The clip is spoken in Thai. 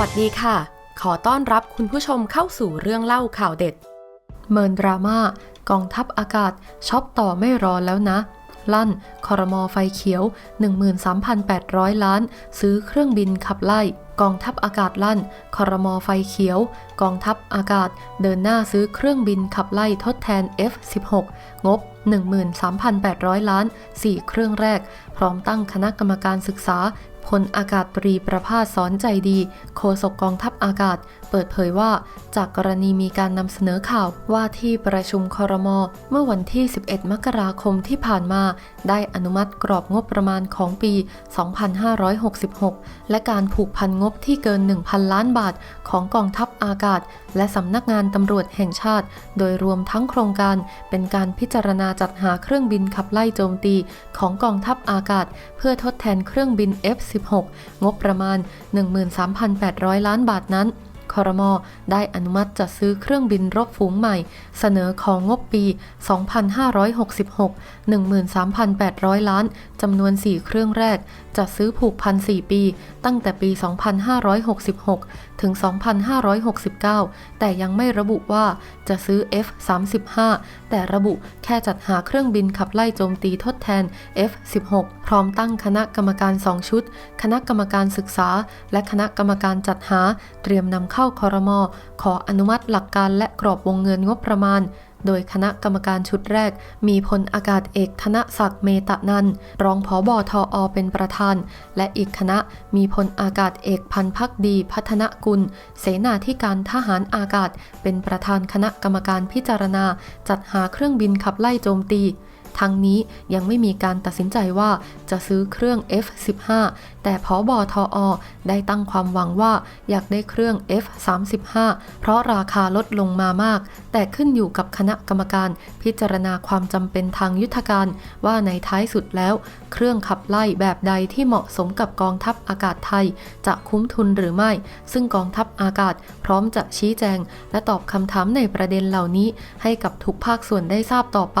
วัสดีค่ะ ขอต้อนรับคุณผู้ชมเข้าสู่เรื่องเล่าข่าวเด็ด เมินดราม่ากองทัพอากาศช็อปต่อไม่รอแล้วนะ ลั่นคอรมอไฟเขียว 13,800 ล้าน ซื้อเครื่องบินขับไล่ กองทัพอากาศลั่นคอรมอไฟเขียว กองทัพอากาศ เดินหน้าซื้อเครื่องบินขับไล่ทดแทน F16 งบ 13,800 ล้าน 4 เครื่องแรก พร้อมตั้งคณะกรรมการศึกษา พลอากาศตรีประภาสสอนใจดี โฆษกกองทัพอากาศ เปิดเผยว่า จากกรณีมีการนำเสนอข่าวว่าที่ประชุมคอรมอเมื่อวันที่ 11 มกราคมที่ผ่านมา ได้อนุมัติกรอบงบประมาณของปี 2566 และการผูกพันงบที่เกิน 1,000 ล้านบาทของกองทัพ อากาศ และสำนักงานตำรวจแห่งชาติ โดยรวมทั้งโครงการเป็นการพิจารณาจัดหาเครื่องบินขับไล่โจมตีของกองทัพอากาศ เพื่อทดแทนเครื่องบิน F16 งบประมาณ 13,800 ล้านบาทนั้น คอรมอได้อนุมัติจัดซื้อเครื่องบินรบฝูงใหม่ เสนอของงบปี 2566 13,800 ล้าน จำนวน 4 เครื่องแรก จัดซื้อผูกพัน 4 ปี ตั้งแต่ปี 2566 ถึง 2569 แต่ยังไม่ระบุว่าจะซื้อ F35 แต่ระบุแค่จัดหาเครื่องบินขับไล่โจมตีทดแทน F16 พร้อมตั้งคณะกรรมการ 2 ชุด คณะกรรมการศึกษา และคณะกรรมการจัดหาเตรียมนำเข้าาคอรมอขออนุมัติหลักการและกรอบวงเงินงบประมาณ โดยคณะกรรมการชุดแรก มีพลอากาศเอกธนศักดิ์เมตะนันรองผอบอทออเป็นประธาน และอีกคณะมีพลอากาศเอกพันพักดีพัฒนกุล เสนาธิการทหารอากาศ เป็นประธานคณะกรรมการพิจารณา จัดหาเครื่องบินขับไล่โจมตี ทั้งนี้ยังไม่มีการตัดสินใจว่าจะซื้อเครื่อง F15 แต่พอบอทออได้ตั้งความหวังว่าอยากได้เครื่อง F35 เพราะราคาลดลงมามาก แต่ขึ้นอยู่กับคณะกรรมการ พิจารณาความจำเป็นทางยุทธการ ว่าในท้ายสุดแล้ว เครื่องขับไล่แบบใดที่เหมาะสมกับกองทัพอากาศไทย จะคุ้มทุนหรือไม่ ซึ่งกองทัพอากาศพร้อมจะชี้แจง และตอบคำถามในประเด็นเหล่านี้ ให้กับทุกภาคส่วนได้ทราบต่อไป